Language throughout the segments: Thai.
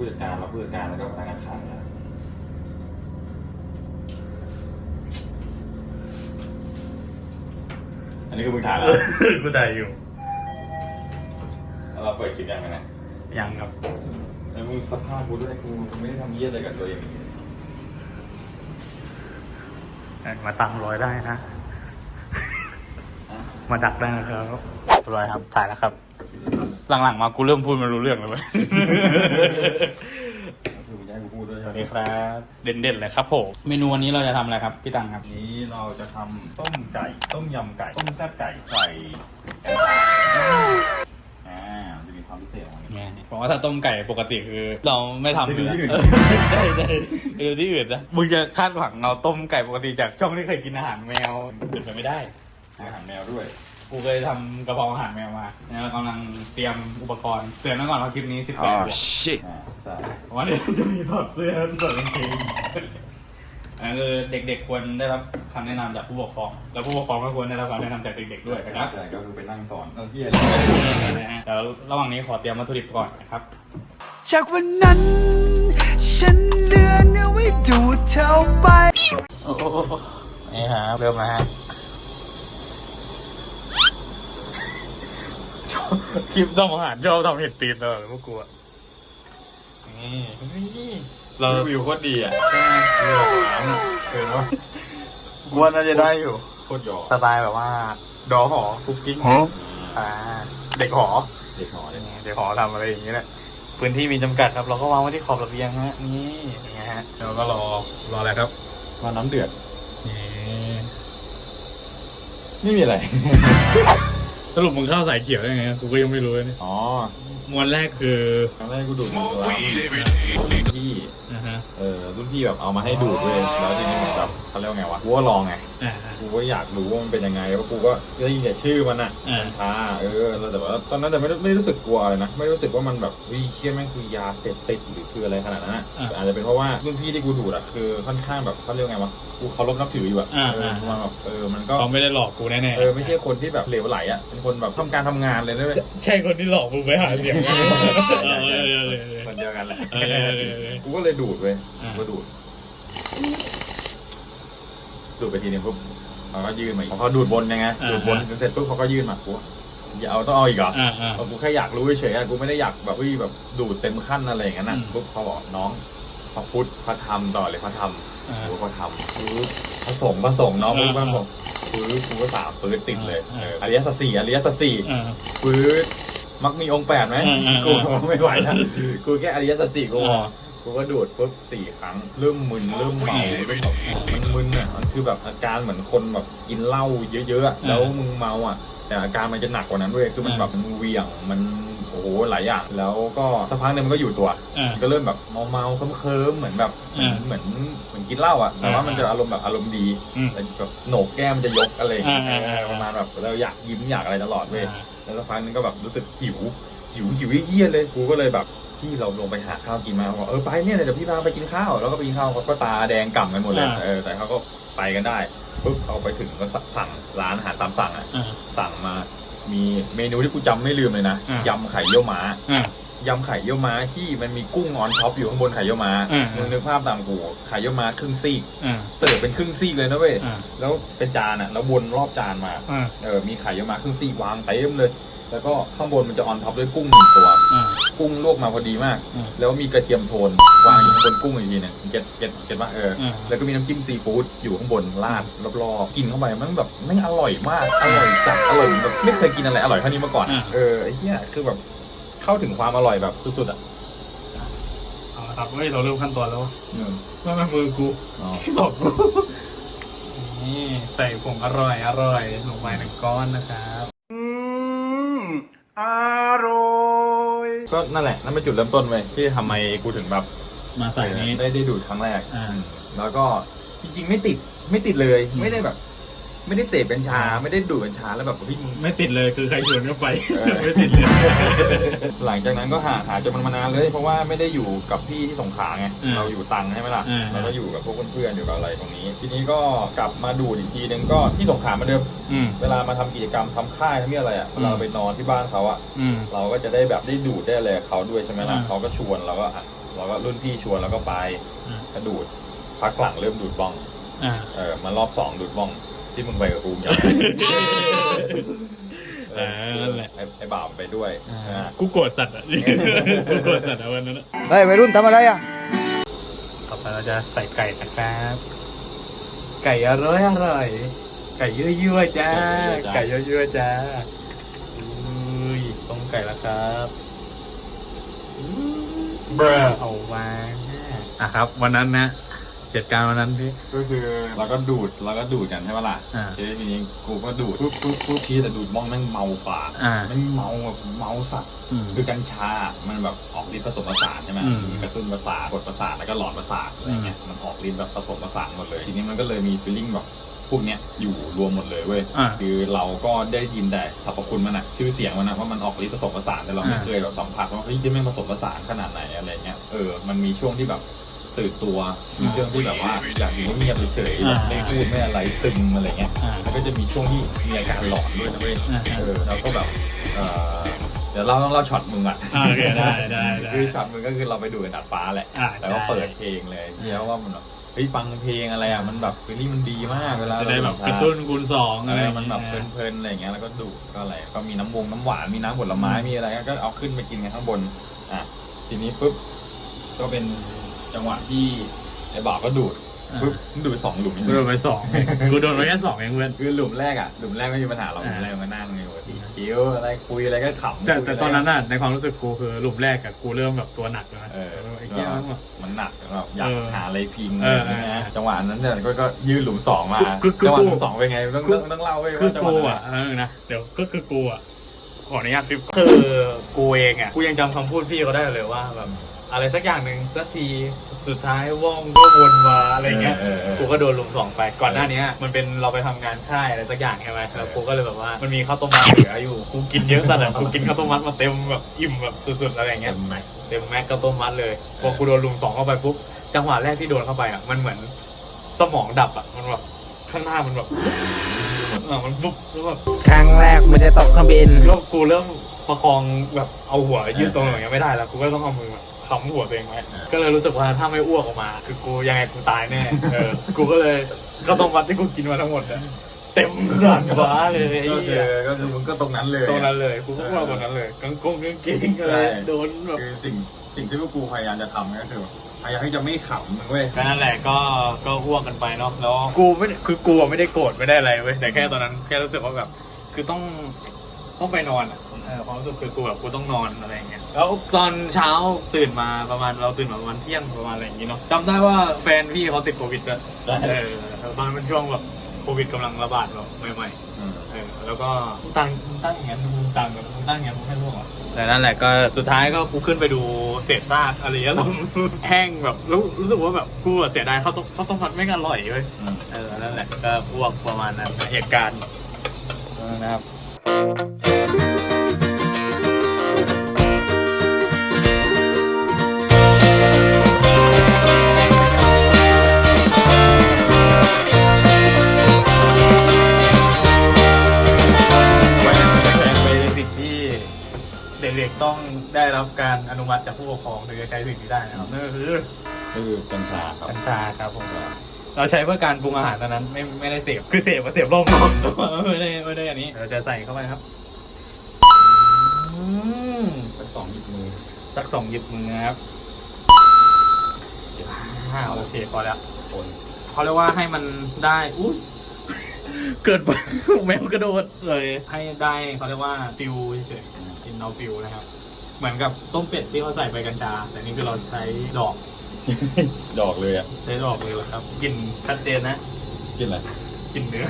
ผู้จัดการรับผู้จัดการแล้วก็พนักงานขายนะอันนี้คือมึงถ่ายแล้วกูถ่ายอยู่แล้วเราเปิดคลิปยังไงนะยังครับไอ้มึงสภาพกูด้วยกูไม่ได้ทำเยี่ยอะไรกับตัวเองมาตามรอยได้นะ มาดักได้นะครับรอยครับถ่ายแล้วครับ หลังๆ มากูเริ่มพูดไมารู้เรื่องแล้วเว้ยคือมึงจะให้กูพูดด้วยสใช่วัสไหมดีครับ เด่นๆเลยครับผมเมนูวันนี้เราจะทำอะไรครับพี่ตังครับวันนี้เราจะทำต้มไก่ ต้มยำไก่ ต้มแซ่บไก่ใส่แกงอ่ามันจะมีความพิเศษของมันไงเพราะว่าถ้าต้มไก่ปกติคือ เราไม่ทำอยู่แล้วไปดูที่อื่น เออใช่ใช่ไปดูที่อื่นนะมึงจะคาดหวังเราต้มไก่ปกติจากช่องที่เคยกินอาหารแมวเป็นไปไม่ได้ อาหารแมวด้วย กูเคยทำกระเพราอาหารแมวมาเนี่ยเรากำลังเตรียมอุปกรณ์เตือนไว้ก่อนว่าคลิปนี้18บวกอ่าใช่วันนี้จะมีถอดเสื้อถอดกางเกงอันนั้นคือเด็กๆควรได้รับคำแนะนำจากผู้ปกครอง แล้วผู้ปกครองก็ควรได้รับคำแนะนำจากเด็กๆด้วยนะครับ แต่ก็คือไปนั่งสอนเออเฮียเดี๋ยวระหว่างนี้ขอเตรียมวัตถุดิบก่อนนะครับ จากวันนั้น ฉันเลือนเอาไว้ดูดเธอไปโอ้โหนี่ฮะเริ่มแล้วฮะชอบ คลิปต้องอาหารชอบทำเห็ดตีนตลอดเลยพวกกูอะนี่นี่เราวิวโคตรดีอะเรือหางอะเกินว่ากูว่าน่าจะได้อยู่โคตรหยอกสไตล์แบบว่า ดอหอคุกกิ้งอ่าเด็กหอเด็กหอเลยเด็กหอทำอะไรอย่างนี้แหละพื้นที่มีจำกัดครับ เราก็วางไว้ที่ขอบระเบียงฮะนี่อย่างเงี้ยฮะเราก็รอรออะไรครับรอน้ำเดือดนี่ไม่มีอะไร สรุปมึงเข้าสายเขียวยังไงกูก็ยังไม่รู้เลยเนี่ยอ๋อมวนแรกคือครั้งแรกกูดูดมือรุ่นพี่นะฮะ เออรุ่นพี่แบบเอามาให้ดูดเลยแล้วทีนี้เหมือนแบบเขาเรียกว่าไงวะกูก็ลองไงอ่า กูก็อยากรู้ว่ามันเป็นยังไงเพราะกูก็ได้ยินแต่ชื่อมันอะอ่ามันชาเออแล้วแต่ว่าตอนนั้นแต่ไม่ได้ไม่ได้รู้สึกกลัวเลยนะไม่รู้สึกว่ามันแบบวิเคียแม่งคือยาเสพติดหรือคืออะไรขนาดนั้นอะอ่าอาจจะเป็นเพราะว่ารุ่นพี่ที่กูดูดอะคือค่อนข้างแบบเขาเรียกว่าไงวะกูเคารพนับถืออยู่อะอ่าเออมันแบบเออมันก็ เขาไม่ได้หลอกกูแน่ๆเออไม่ใช่คนที่แบบเหลวไหลอะเป็นคนแบบทำการทำงานเลยนะเว้ยใช่คนที่หลอกกูไปหาเสียง เออเออเออเออ คนเดียวกันแหละเออเออเออเออกูก็เลยดูดเว้ยอ่ากูก็ดูดดูดไปทีนึงปุ๊บเขาก็ยื่นมาอีกพอเขาดูดบนยังไงดูดบนเสร็จปุ๊บเขาก็ยื่นมากูอย่าเอาต้องเอาอีกเหรอ อ่าอ่า เออกูแค่อยากรู้เฉยๆอะกูไม่ได้อยากแบบวิแบบดูดเต็มขั้นอะไรอย่างนั้นนะอืม ปุ๊บเขาบอกน้องพระพุทธพระธรรมต่อเลยพระธรรมอ่า กูก็ทำปุ๊บผสมผสมน้องกูก็ผสมปื๊บกูก็สามปื๊ดติดเลยอ่า เอออริยสัจสี่อริยสัจสี่อ่า ปื๊ดมักมีองค์แปดไหมอืมอืมกูไม่ไหวแล้วกูแค่อริยสัจสี่กูพออ่า กูก็ดูดปุ๊บสี่ครั้งเริ่มมึนเริ่มเมามันมึนอะมันคือแบบอาการเหมือนคนแบบกินเหล้าเยอะๆอะแล้วมึงเมาอะ แต่อาการมันจะหนักกว่านั้นด้วยคือมันแบบมันเหวียงมันโอ้โหหลายอย่างแล้วก็สักพักหนึงมันก็อยู่ตัวอ่าก็เริ่มแบบเมาเมาๆเคิมๆเหมือนแบบเหมือนอ่าเหมือนเหมือนกินเหล้าอะแต่ว่าอ่ามัมันจะอารมณ์แบบอารมณ์ดีอืมแต่แบบโหนกแก้มมันจะยกอะไรอย่างเงี้ยอ่าอ่าอ่าประมาณแบบเราอยากยิ้มอยากอะไรตลอดเว้ยอ่าแล้วสักพักนึงก็แบบรู้สึกหิว หิวหิวเยี่ยๆเลยกูก็เลยแบบพี่เราลงไปหาข้าวกินมาบอกเออไปเนี่ยเดี๋ยวพี่พาไปกินข้าวแล้วก็ไปกินข้าวเขาก็ตาแดงก่ำกันหมดเลยอ่า เออแต่เขาก็ไปกันได้ปุ๊บเขาไปถึงก็สั่งร้านอาหารตามสั่งอะอ่า สั่งมา มีเมนูที่กูจำไม่ลืมเลยนะอะ ยำไข่เยี่ยวม้า อ่า ยำไข่เยี่ยวม้าที่มันมีกุ้งออนท็อปอยู่ข้างบนไข่เยี่ยวม้าอะมึงนึกภาพตามกูไข่เยี่ยวม้าครึ่งซีกอ่าเสิร์ฟเป็นครึ่งซีกเลยนะเว้ยอ่าแล้วเป็นจานอะแล้ววนรอบจานมา อ่า เออมีไข่เยี่ยวม้าครึ่งซีกวางเต็มเลย แล้วก็ข้างบนมันจะออนท็อปด้วยกุ้งหนึ่งตัว อ่า กุ้งลวกมาพอดีมาก อืมแล้วมีกระเทียมโทนวางอยู่ข้างบนกุ้งอีกทีหนึงเก็ตเก็ตเก็ตว่าเอออม แล้วก็มีน้ำจิ้มซีฟู้ดอยู่ข้างบนราดรอบๆกินเข้าไปมันแบบไม่งอร่อยมาก อร่อยจัดอร่อยแบบไม่เคยกินอะไรอร่อยเท่านี้มาก่อนอ่าเออไอ้เหี้ยคือแบบเข้าถึงความอร่อยแบบสุดๆอะเอาละครับเฮ้ยเราเริ่มขั้นตอนแล้ววะอืมว่ามันมือกูอ๋อที่สอบกูนี่ใส่ผงอร่อยอร่อยลงไปหนึ่งก้อนนะครับอืม อร่อยก็นั่นแหละนั่นเป็นจุดเริ่มต้นเว้ยที่ทำไมกูถึงแบบมาใส่นี้ ได้ได้ดูดครั้งแรก อ่า แล้วก็จริงๆไม่ติดไม่ติดเลยอืมไม่ได้แบบ ไม่ได้เสพกัญชา ไม่ได้ดูดกัญชาแล้วแบบเฮ้ยมึง ไม่ติดเลยคือใครชวนก็ไป เออ ไม่ติดเลย หลังจากนั้นก็หาหาจนมันมานานเลย เพราะว่าไม่ได้อยู่กับพี่ที่สงขลาไงอืมเราอยู่ตังใช่ไหมล่ะอืม เราก็อยู่กับพวกเพื่อนๆอยู่กับอะไรตรงนี้ ทีนี้ก็กลับมาดูดอีกทีนึงก็ที่สงขลาเหมาเดิมอืม เวลามาทำกิจกรรมทำค่ายทำอะไรอะอืมเราไปนอนที่บ้านเขาอะอืม เราก็จะได้แบบได้ดูดได้อะไรกับเขาด้วยใช่ไหมล่ะอืมเขาก็ชวนเราก็อะเราก็รุ่นพี่ชวนเราก็ไปอืม ก็ดูดพักหลังเริ่มดูดบ้องอ่า เออมารอบสองดูดบ้อง ที่มึงไปกับกูยังเออนั่นแหละ ไอ้ไอ้บ่าวไปด้วยอ่ากูโกรธสัตว์อะ กูโกรธสัตว์อะวันนั้นอะเฮ้ยวัยรุ่นทำอะไรอะ ต่อไปเราจะใส่ไก่นะครับ ไก่อร่อยอร่อย ไก่ยั่วๆจ้า ไก่ยั่วๆจ้าอุ้ยต้มไก่แล้วครับเบรเอาวางอะครับ วันนั้นนะ เหตุการณ์วันนั้นพี่ ก็คือเราก็ดูดเราก็ดูดกันใช่ปะล่ะอ่าทีนี้กูก็ดูดปุ๊บปุ๊บปุ๊บพี่แต่ดูดบ้องแม่งเมาปากอ่าแม่งเมาแบบเมาสัตว์อืมคือกัญชา มันแบบออกฤทธิ์ผสมผสานใช่ไหมอืมมีกระตุ้นประสาทกดประสาทแล้วก็หลอดประสาทอะไรเงี้ยมันออกฤทธิ์แบบผสมผสานหมดเลยทีนี้มันก็เลยมีฟีลลิ่งแบบพวกเนี้ยอยู่รวมหมดเลยเว้ยอ่า คือเราก็ได้ยินแต่สรรพคุณมันอะชื่อเสียงมันอะว่ามันออกฤทธิ์ผสมผสานแต่เราไม่อ่าเคยแบบสัมผัสว่าเฮ้ยจะไม่งผสมผสานขนาดไหนอะไรเงี้ย เออ มันมีช่วงที่แบบ ตื่นตัวมีช่วงที่แบบว่าอยากอยู่เงียบๆเฉยๆแบบไม่พูดไม่อะไรซึมอะไรเงี้ยอ่าแล้วก็จะมีช่วงที่มีอาการหลอนด้วยนะเว้ยอ่าเออเราก็แบบเออเดี๋ยวเราต้องเล่าช็อตมึงอะอ่าโอเคได้ได้ได้คือช็อตมึงก็คือเราไปดูกันดัดฟ้าแหละอ่าแล้วก็ใช่เปิดเพลงเลยเที่ยวว่ามันแบบเฮ้ยฟังเพลงอะไรอะมันแบบฟีลลิ่งมันดีมากเวลาจะเราได้แบบดูกระตุ้นคูณสองเออะไรอมันแบบเพลินๆอะไรอย่างเงี้ยแล้วก็ดูดก็อะไรก็มีน้ำวงน้ำหวานมีน้ำผลไม้มีอะไรก็เอาขึ้นไปกินกันข้างบนอะทีนี้ปุ๊บก็เป็น จังหวะที่ไอ้บ่าวก็ดูดปุ๊บดูดสองหลุมกูโดนไปสองกูโดนไปแค่สองเองเพื่อนคือหลุมแรกอะหลุมแรกไม่มีปัญหาเราหลุมแรกมันก็นั่งอยู่ปกติคิ้วอะไรคุยอะไรก็ขำแต่คุยแต่อะไรตอนนั้นน่ะในความรู้สึกกูคือหลุมแรกอะกูเริ่มแบบตัวหนักแล้วนะเออไอ้เหี้ยมันแบบมันหนักแบบอยากเออหาอะไรพิงเออใช่ไหมจังหวะนั้นเนี่ยก็ก็ยืนหลุมสองมาคือคือจังหวะกูหลุมสองเป็นไงต้องต้องต้องเล่าไว้คือว่าจังหวะกูนั้นอะเออนะเดี๋ยวก็คือกูอะขออนุญาตพี่คือกูเองอะกูยังจำคำพูดพี่เขาได้เลยว่าแบบ อะไรสักอย่างหนึ่งสักทีสุดท้ายว่องก็วนมาอะไรเงี้ยเออเออ กูก็โดนลุมสองไปก่อนหน้านี้มันเป็นเราไปทำงานค่ายอะไรสักอย่างใช่ไหมแล้วกูก็เลยแบบว่ามันมีข้าวต้มมัดเหลืออยู่กูกินเยอะขนาดกูกินข้าวต้มมัดมาเต็มแบบอิ่มแบบสุดๆอะไรอย่างเงี้ยเต็มไหม เต็มแม็กข้าวต้มมัดเลย พอกูโดนลุมสองเข้าไปปุ๊บ จังหวะแรกที่โดนเข้าไปอะ มันเหมือนสมองดับอะ มันแบบข้างหน้ามันแบบเออมันปุ๊บแล้วแบบครั้งแรกไม่ได้ตกเครื่องบิน แล้วกูเริ่มประคองแบบเอาหัวยืดตรงอย่างเงี้ยไม่ได้แล้ว กูก็ต้องเอามือแบบ ค้ำหัวตัวเองไว้ก็เลยรู้สึกว่าถ้าไม่อ้วกออกมา คือกูยังไงกูตายแน่เออกูก็เลยก็ต้องวัดที่กูกินมาทั้งหมดอะเต็มกระดานฟ้าเลยไอ้ก็คืเหี้อยก็คือมึงก็ตรงนั้นเลยตรงนั้นเลยกูก็ว่าตรงนั้นเลยกางกงกางเกงอะไรใช่โดนแบบ คือสิ่งสิ่งที่พวกกูพยายามจะทำก็คือพยายามที่จะไม่ขำมึงเว้ย ก็นั่นแหละก็ก็อ้วกกันไปเนาะแล้วกูไม่ได้คือกูอะไม่ได้โกรธไม่ได้อะไรเว้ยแต่แค่ตอนนั้นแค่รู้สึกว่าแบบคือต้องต้องไปนอนอะ เออความรู้สึกคือกูแบบกูต้องนอนอะไรอย่างเงี้ยแล้วตอนเช้าตื่นมาประมาณเราตื่นมาประมาณเที่ยงประมาณอะไรอย่างงี้เนาะจำได้ว่าแฟนพี่เขาติดโควิดอะเออตอนนั้นเป็นช่วงแบบโควิดกำลังระบาดแบบใหม่ๆอืมเออแล้วก็ตั้งตั้งอย่างนั้นมึงตั้งแบบมึงตั้งอย่างนั้นมึงให้ร่วงอะแต่นั่นแหละก็สุดท้ายก็กูขึ้นไปดูเศษซากอะไรอย่างเงี้ยแล้วแห้งแบบรู้รู้สึกว่าแบบกูอะเสียดายข้าวต้มข้าวต้มผัดไม่งอร่อยเว้ยอืมเออนั่นแหละก็พวกประมาณนั้นเหตุการณ์นะครับ เด็กๆต้องได้รับการอนุมัติจากผู้ปกครองถึงจะใช้สิ่งนี้ได้นะครับนั่นก็คือคือกัญชาครับกัญชาครับผมเราใช้เพื่อการปรุงอาหารตอนนั้นไม่ไม่ได้เสพคือเสพมาเสพรอบนอกแต่ว่าไม่ได้ไม่ได้อันนี้เราจะใส่เข้าไปครับอืมสักสองหยิบมือสักสองหยิบมือนะครับอ่าโอเคพอแล้วคนเขาเรียกว่าให้มันได้อุ้ยเกิดไปแมวกระโดดเลยให้ได้เขาเรียกว่าฟิวเฉยๆกิน เอาฟิวนะครับ เหมือนกับต้มเป็ดที่เขาใส่ใบกัญชา แต่นี่คือเราใช้ดอก ดอกเลยอะใช้ดอกเลยเหรอครับกลิ่นชัดเจนนะกินอะไรกลิ่นเนื้อ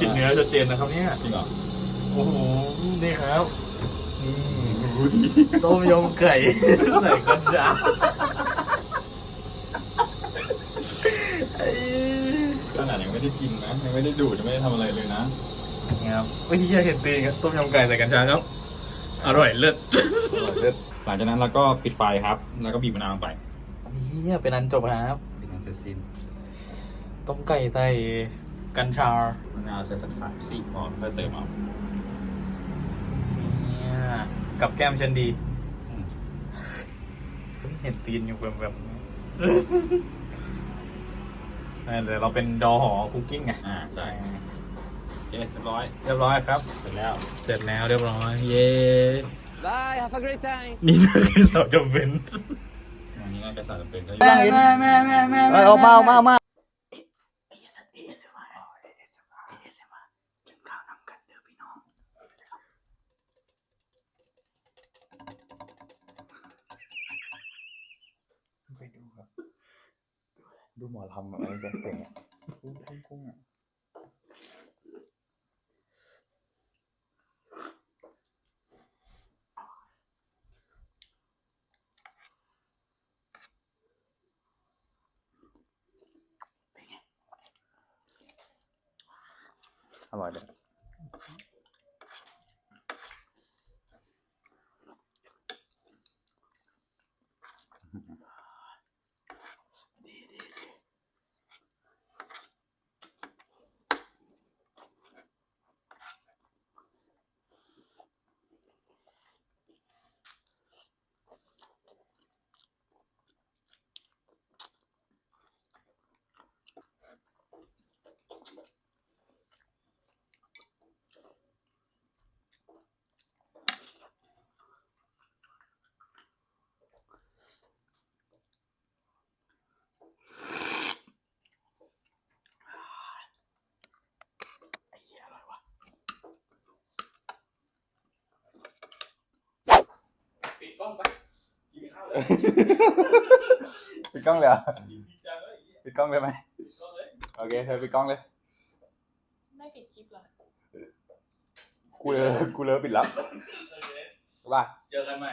กลิ่นเนื้อชัดเจนนะครับเนี่ยจริงเหรอโอ้โหนี่ครับนี่ต้มยำไก่ใส่กัญชาไอ้ขนาดนาดยังไม่ได้กินนะยังไม่ได้ดูดยังไม่ได้ทำอะไรเลยนะนี่ครับวิธีเห็นตีนครับต้มยำไก่ใส่กัญชาครับ อร่อยเลิศหลังจากนั้นเราก็ปิดไฟครับ แล้วก็บีบมะนาวลงไปนี่เป็นอันจบนะครับ เป็นอันเสร็จสิ้นต้มไก่ใส่กัญชามะนาวใส่สักสามสี่พอค่อยเติมเอาเนี่ยกับแก้มเชนดี เห็นตีนอยู่แบบแบบเดี๋ยวเราเป็นดอหอคุกกิ้งไง อ่าใช่โอ เคเรียบร้อย เรียบร้อยครับ เสร็จแล้ว เสร็จแล้วเรียบร้อย เย้ Bye have a great time นี่คือสาวจำเป็นอันนี้น่าจะใส่เป็นก็แม่แม่แม่แม่แม่เออเอามาเอามาเอามาไปดูครับดูหมอลำแบบอะไรแบบเสียงอะกุ้งกุ้งกุ้งอะ อร่อยเลย ปิดกล้องไปกินข้าวเลย ปิดกล้องเลยเหรอจริงจังเลยปิดกล้องเลยไหมก็เลยโอเคเธอปิดกล้องเลย ไม่ปิดคลิปเหรอกูเลยกูเลยปิดแล้วโอเคว่าเจอกันใหม่